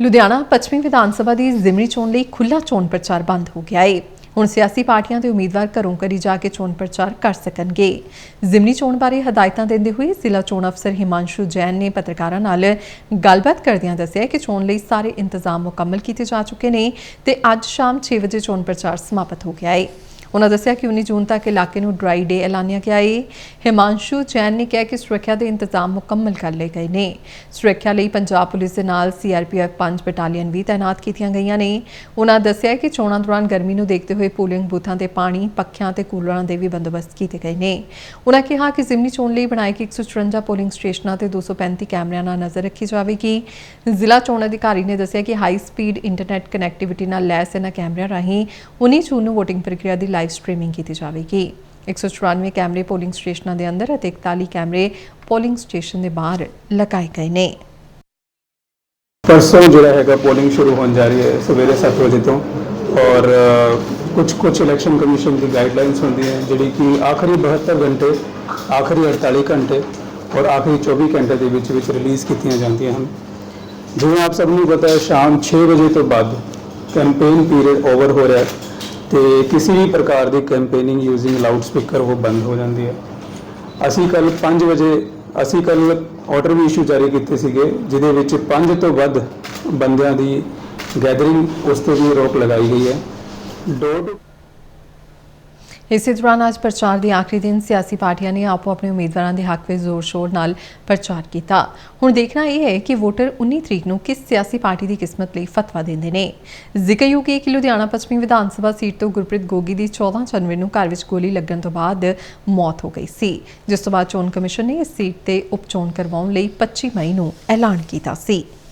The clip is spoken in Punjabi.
ਲੁਧਿਆਣਾ ਪੱਛਮੀ ਵਿਧਾਨ ਸਭਾ ਦੀ ਜ਼ਿਮਨੀ ਚੋਣ ਲਈ ਖੁੱਲਾ ਚੋਣ ਪ੍ਰਚਾਰ ਬੰਦ ਹੋ ਗਿਆ ਹੈ ਹੁਣ ਸਿਆਸੀ ਪਾਰਟੀਆਂ ਦੇ ਉਮੀਦਵਾਰ ਘਰੋਂ ਘਰੀ ਜਾ ਕੇ ਚੋਣ ਪ੍ਰਚਾਰ ਕਰ ਸਕਣਗੇ। ਜ਼ਿਮਨੀ ਚੋਣ ਬਾਰੇ ਹਦਾਇਤਾਂ ਦਿੰਦੇ ਹੋਏ ਜ਼ਿਲ੍ਹਾ ਚੋਣ ਅਫਸਰ ਹਿਮਾਂਸ਼ੂ ਜੈਨ ਨੇ ਪੱਤਰਕਾਰਾਂ ਨਾਲ ਗੱਲਬਾਤ ਕਰਦਿਆਂ ਦੱਸਿਆ ਕਿ ਚੋਣ ਲਈ ਸਾਰੇ ਇੰਤਜ਼ਾਮ ਮੁਕੰਮਲ ਕੀਤੇ ਜਾ ਚੁੱਕੇ ਨੇ ਤੇ ਅੱਜ ਸ਼ਾਮ 6 ਵਜੇ ਚੋਣ ਪ੍ਰਚਾਰ ਸਮਾਪਤ ਹੋ ਗਿਆ ਹੈ ਉਹਨਾਂ ਦੱਸਿਆ ਕਿ 19 ਜੂਨ ਤੱਕ ਇਲਾਕੇ ਨੂੰ ਡਰਾਈ ਡੇ ਐਲਾਨਿਆ ਗਿਆ ਹੈ ਹਿਮਾਂਸ਼ੂ ਚੈਨ ਨੇ ਕਿਹਾ ਕਿ ਸੁਰੱਖਿਆ ਦੇ ਇੰਤਜ਼ਾਮ ਮੁਕੰਮਲ ਕਰ ਲਏ ਗਏ ਨੇ। ਸੁਰੱਖਿਆ ਲਈ ਪੰਜਾਬ ਪੁਲਿਸ ਦੇ ਨਾਲ ਸੀਆਰਪੀਐਫ 5 ਬਟਾਲੀਅਨ ਵੀ ਤਾਇਨਾਤ ਕੀਤੀਆਂ ਗਈਆਂ ਨੇ। ਉਹਨਾਂ ਦੱਸਿਆ ਕਿ ਚੋਣਾਂ ਦੌਰਾਨ ਗਰਮੀ ਨੂੰ ਦੇਖਦੇ ਹੋਏ ਪੋਲਿੰਗ ਬੂਥਾਂ ਤੇ ਪਾਣੀ, ਪੱਖਿਆਂ ਤੇ ਕੂਲਰਾਂ ਦੇ ਵੀ ਬੰਦੋਬਸਤ ਕੀਤੇ ਗਏ ਨੇ। ਉਹਨਾਂ ਕਿਹਾ ਕਿ ਜ਼ਿਮਨੀ ਚੋਣ ਲਈ ਬਣਾਏ ਗਏ 154 ਪੋਲਿੰਗ ਸਟੇਸ਼ਨਾਂ ਤੇ 235 ਕੈਮਰਿਆਂ ਨਾਲ ਨਜ਼ਰ ਰੱਖੀ ਜਾਵੇਗੀ। ਜ਼ਿਲ੍ਹਾ ਚੋਣ ਅਧਿਕਾਰੀ ਨੇ ਦੱਸਿਆ ਕਿ ਹਾਈ ਸਪੀਡ ਇੰਟਰਨੈਟ ਕਨੈਕਟੀਵਿਟੀ ਨਾਲ ਲੈਸ ਇਹਨਾਂ ਕੈਮਰਿਆਂ ਰਾਹੀਂ 19 ਜੂਨ ਨੂੰ VOTING ਪ੍ਰਕਿਰਿਆ ਦੀ ਲਾਈਵ ਸਟ੍ਰੀਮਿੰਗ ਕੀਤੀ ਜਾਵੇਗੀ 194 ਕੈਮਰੇ ਪੋਲਿੰਗ ਸਟੇਸ਼ਨਾਂ ਦੇ ਅੰਦਰ ਅਤੇ 41 ਕੈਮਰੇ ਪੋਲਿੰਗ ਸਟੇਸ਼ਨ ਦੇ ਬਾਹਰ ਲਗਾਏ ਗਏ ਨੇ ਪਰਸੋਂ ਜਿਹੜਾ ਹੈਗਾ ਪੋਲਿੰਗ ਸ਼ੁਰੂ ਹੋਣ ਜਾ ਰਹੀ ਹੈ ਸਵੇਰੇ 7 ਵਜੇ ਤੋਂ ਔਰ ਕੁਝ ਕੁਝ ਇਲੈਕਸ਼ਨ ਕਮਿਸ਼ਨ ਦੀ ਗਾਈਡਲਾਈਨਸ ਹੁੰਦੀਆਂ ਜਿਹੜੀ ਕਿ ਆਖਰੀ 72 ਘੰਟੇ ਆਖਰੀ 48 ਘੰਟੇ ਔਰ ਆਖਰੀ 24 ਘੰਟੇ ਦੇ ਵਿੱਚ ਵਿੱਚ ਰਿਲੀਜ਼ ਕੀਤੀਆਂ ਜਾਂਦੀਆਂ ਹਨ ਜਿਵੇਂ ਆਪ ਸਭ ਨੂੰ ਪਤਾ ਹੈ ਸ਼ਾਮ 6 ਵਜੇ ਤੋਂ ਬਾਅਦ ਕੈਂਪੇਨ ਪੀਰੀਅਡ ਓਵਰ ਹੋ ਰਿਹਾ ਹੈ ਤੇ ਕਿਸੇ ਵੀ ਪ੍ਰਕਾਰ ਦੀ ਕੈਂਪੇਨਿੰਗ ਯੂਜ਼ਿੰਗ ਲਾਊਡ ਸਪੀਕਰ ਉਹ ਬੰਦ ਹੋ ਜਾਂਦੀ ਹੈ। ਅਸੀਂ ਕੱਲ 5 ਵਜੇ, ਅਸੀਂ ਕੱਲ ਆਰਡਰ ਵੀ ਇਸ਼ੂ ਜਾਰੀ ਕੀਤੇ ਸੀਗੇ, ਜਿਹਦੇ ਵਿੱਚ 5 ਤੋਂ ਵੱਧ ਬੰਦਿਆਂ ਦੀ ਗੈਦਰਿੰਗ ਉਸ ਤੇ ਵੀ ਰੋਕ ਲਗਾਈ ਗਈ ਹੈ। ਡੋਰ ਇਸੇ ਦੌਰਾਨ ਅੱਜ ਪ੍ਰਚਾਰ ਦੇ ਆਖਰੀ ਦਿਨ ਸਿਆਸੀ ਪਾਰਟੀਆਂ ਨੇ ਆਪੋ ਆਪਣੇ ਉਮੀਦਵਾਰਾਂ ਦੇ ਹੱਕ ਵਿੱਚ ਜ਼ੋਰ-ਸ਼ੋਰ ਨਾਲ ਪ੍ਰਚਾਰ ਕੀਤਾ। ਹੁਣ ਦੇਖਣਾ ਇਹ ਹੈ ਕਿ ਵੋਟਰ 19 ਤਰੀਕ ਨੂੰ ਕਿਸ ਸਿਆਸੀ ਪਾਰਟੀ ਦੀ ਕਿਸਮਤ ਲਈ ਫਤਵਾ ਦਿੰਦੇ ਨੇ। ਜ਼ਿਕਰਯੋਗ ਹੈ ਕਿ ਲੁਧਿਆਣਾ ਪੱਛਮੀ ਵਿਧਾਨ ਸਭਾ ਸੀਟ ਤੋਂ ਗੁਰਪ੍ਰੀਤ ਗੋਗੀ ਦੀ 14 ਜਨਵਰੀ ਨੂੰ ਘਰ ਵਿੱਚ ਗੋਲੀ ਲੱਗਣ ਤੋਂ ਬਾਅਦ ਮੌਤ ਹੋ ਗਈ ਸੀ। ਜਿਸ ਤੋਂ ਬਾਅਦ ਚੋਣ ਕਮਿਸ਼ਨ ਨੇ ਇਸ ਸੀਟ ਤੇ ਉਪਚੋਣ ਕਰਵਾਉਣ ਲਈ 25 ਮਈ ਨੂੰ ਐਲਾਨ ਕੀਤਾ ਸੀ।